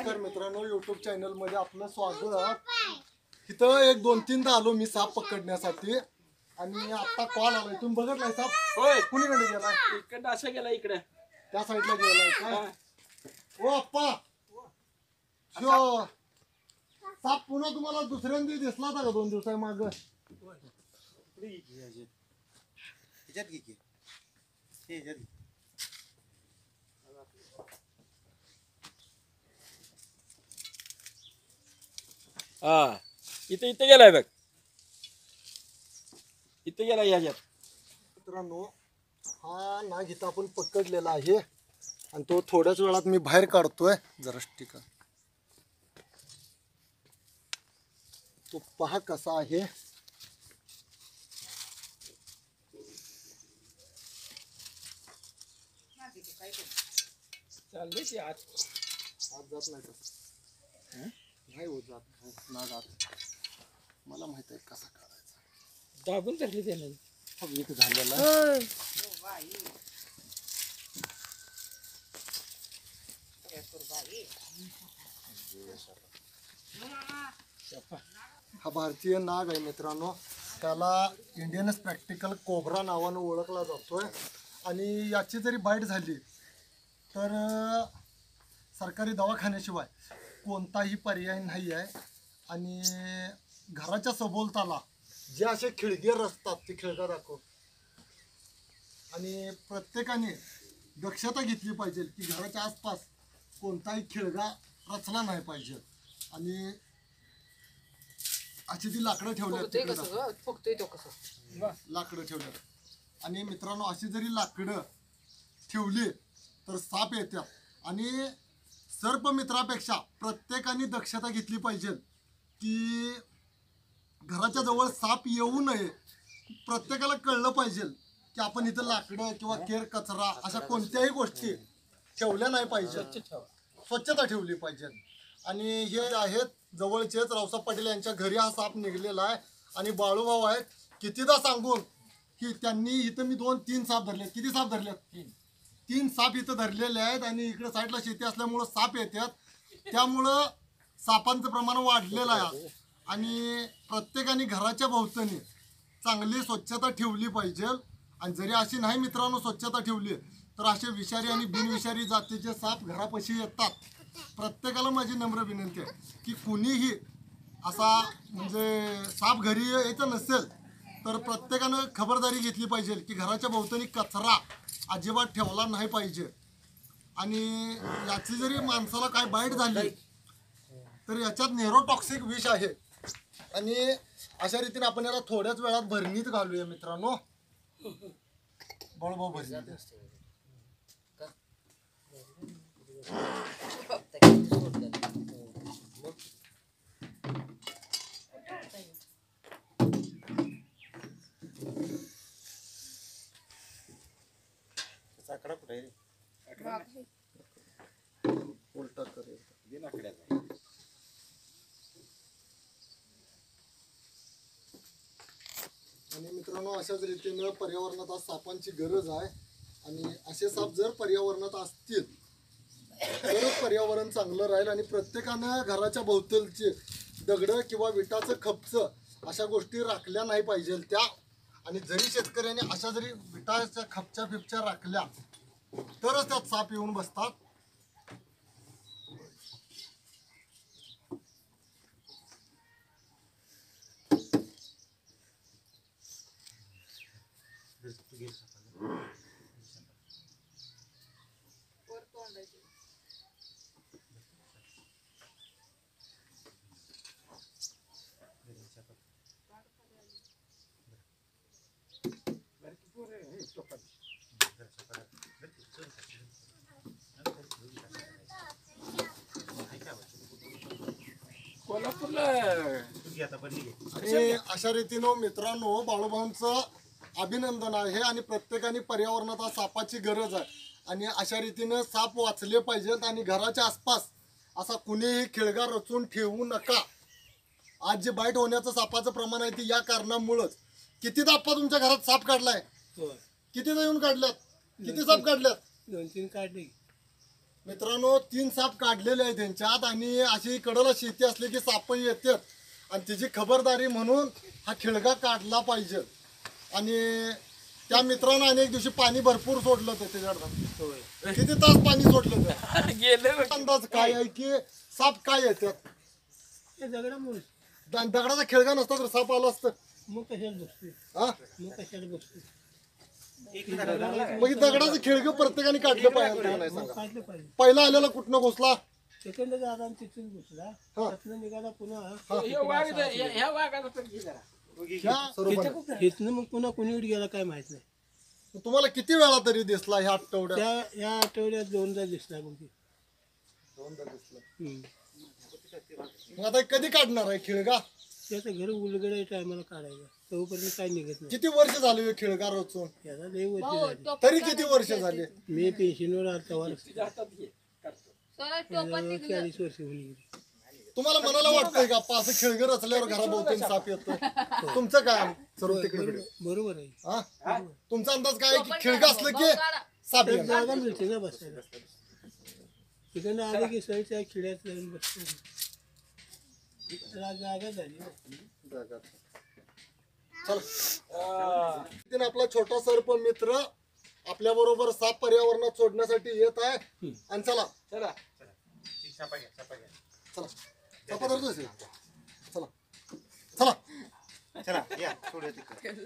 नमस्कार मित्रांनो युट्यूब चॅनलमध्ये आपलं स्वागत. इथं एक दोन तीनदा आलो मी साप पकडण्यासाठी. आणि आता कॉल आलाय. तुम्ही बघितलाय साप? होय. कुणीकडे गेलाय इकडं असा गेला इकडे. त्या साईडला गेलाय काय ओ अप्पा शो साप पुन्हा तुम्हाला दुसऱ्यांदा दिसला होता का दोन दिवसा माग? ह्याच्यात घे की. हे ह्याच्यात घे. हा. इथे इथे गेलाय बघ. इथे गेला ह्याच्यात मित्रांनो हा नाग इथं आपण पकडलेला आहे. आणि तो थोड्याच वेळात मी बाहेर काढतोय. जरा ठीक तो पहा कसा आहे. आत आज जात नाही का नाही होत जात ना जात मला माहीत आहे कसा काढायचा दाबून धरली त्याने. हा वीक झालेला आहे. हा भारतीय नाग आहे मित्रांनो. त्याला इंडियन स्पॅक्टिकल कोबरा नावानं ओळखला जातोय. आणि याची जरी बाईट झाली तर अं, सरकारी दवाखान्याशिवाय कोणताही पर्याय नाही आहे आणि घराच्या सभोवताला जे असे खिळगे रचतात ते खिळगा दाखव. आणि प्रत्येकाने दक्षता घेतली पाहिजे की घराच्या आसपास कोणताही खिळगा रचला नाही पाहिजे. आणि अशी ती लाकडं ठेवल्यात फुगतोय तो कसं? लाकडं ठेवल्यात. आणि मित्रांनो अशी जरी लाकडं ठेवली तर साप येतात आणि सर्प मित्रापेक्षा प्रत्येकाने दक्षता घेतली पाहिजे की घराच्या जवळ साप येऊ नये. प्रत्येकाला कळलं पाहिजे की आपण इथं लाकडं किंवा केर कचरा अशा कोणत्याही गोष्टी ठेवल्या नाही पाहिजे स्वच्छता ठेवली पाहिजे. आणि हे आहेत जवळचेच रावसाहेब पाटील यांच्या घरी हा साप निघलेला आहे. आणि बाळूभाऊ आहेत कितीदा सांगून की त्यांनी इथं मी दोन तीन साप धरले किती साप धरले तीन साप इथं धरलेले आहेत आणि इकडे साईडला शेती असल्यामुळं साप येतात. त्यामुळं सापांचं प्रमाण वाढलेलं आहे. आणि प्रत्येकाने घराच्या भोवतणी चांगली स्वच्छता ठेवली पाहिजे. आणि जरी अशी नाही मित्रांनो स्वच्छता ठेवली तर असे विषारी आणि बिनविषारी जातीचे साप घरापाशी येतात. प्रत्येकाला माझी नम्र विनंती आहे की कुणीही असा म्हणजे साप घरी येत नसेल तर प्रत्येकानं खबरदारी घेतली पाहिजे की घराच्या भोवतणी कचरा अजिबात ठेवला नाही पाहिजे. आणि याची जरी माणसाला काय बाईट झाली तर याच्यात नेरोटॉक्सिक विष आहे. आणि अशा रीतीने आपण याला थोड्याच वेळात भरणीत घालूया मित्रांनो. बळभाऊ भरणी त्याचा आकडा कुठे आहे रे उलटा करेल आणि मित्रांनो अशाच रीतीनं पर्यावरणात आज सापांची गरज आहे. आणि असे साप जर पर्यावरणात असतील तरच पर्यावरण चांगलं राहील. आणि प्रत्येकानं घराच्या भोवतलचे दगडं किंवा विटाचं खपचं अशा गोष्टी राखल्या नाही पाहिजे त्या. आणि जरी शेतकऱ्याने अशा जरी विटाच्या खपच्या फिपच्या राखल्या तरच त्यात साप येऊन बसतात. तू कोल्हापूरला. आणि अशा रीतीनं मित्रांनो बाळूभाऊंचं अभिनंदन आहे आणि प्रत्येकाने पर्यावरणात सापाची गरज आहे. आणि अशा रीतीनं साप वाचले पाहिजेत आणि घराच्या आसपास असा कुणीही खिळगा रचून ठेवू नका. आज जे बाईट होण्याचं सापाचं प्रमाण आहे ते या कारणामुळंच. कितीदा आप्पा तुमच्या घरात साप काढलाय? कितीदा येऊन काढल्यात? किती साप काढल्यात? दोन तीन काढले. मित्रांनो तीन साप काढलेले आहेत त्यांच्यात आणि अशी कडला शेती असली की साप येतात. आणि त्याची खबरदारी म्हणून हा खिळगा काढला पाहिजे. आणि त्या मित्रानं अनेक दिवशी पाणी भरपूर सोडलं होतं त्याच्याकडं किती तास पाणी सोडलं होतं? गेले अंदाज काय आहे की साप काय येतात? दगडाचा खिळगा नसता तर साप आला असतं. मग कशाला बसतोय? हा? मग कशाला बसतोय? मग दगडाचं खिळगं प्रत्येकाने काढलं पाहिजे पहिला आलेला कुठनं घोसला? सेकंड दादा तिथून घुसला. त्यातनं निघाला पुन्हा. इथनं मग पुन्हा कोणीकडे गेला काय माहीत नाही. तुम्हाला किती वेळा तरी दिसला ह्या आठवड्यात? त्या या आठवड्यात दोनदा दिसला मग. दोनदा दिसला. मग आता कधी काढणार आहे खिळगा त्याचं घर उलगडे टायमाला काढायला. तोपर्यंत काय निघत नाही. किती वर्ष झाले हे वर्ष झाली. तरी किती वर्ष झाले? मी पेन्शनवर. काढतो. चाळीस वर्ष होऊन गेली. तुम्हाला मनाला वाटतंय का? पा असं खिळगं रचल्यावर घराभोवती साप येतो तुमचं काय सर्व तिकडे बरोबर आहे. हा? तुमचा अंदाज काय आहे? की खिळगा असलं की साप येणार? जागा मिळते ना बसायला. तिकडनं आले की सही त्या खिड्यात जाऊन बसतो. जागा झाली चला. आपला छोटा सर्प मित्र आपल्या बरोबर साप पर्यावरणात सोडण्यासाठी येत आहे. आणि चला. चला. चला. धरतोय चला. चला. चला या. सोडूया तिकडे.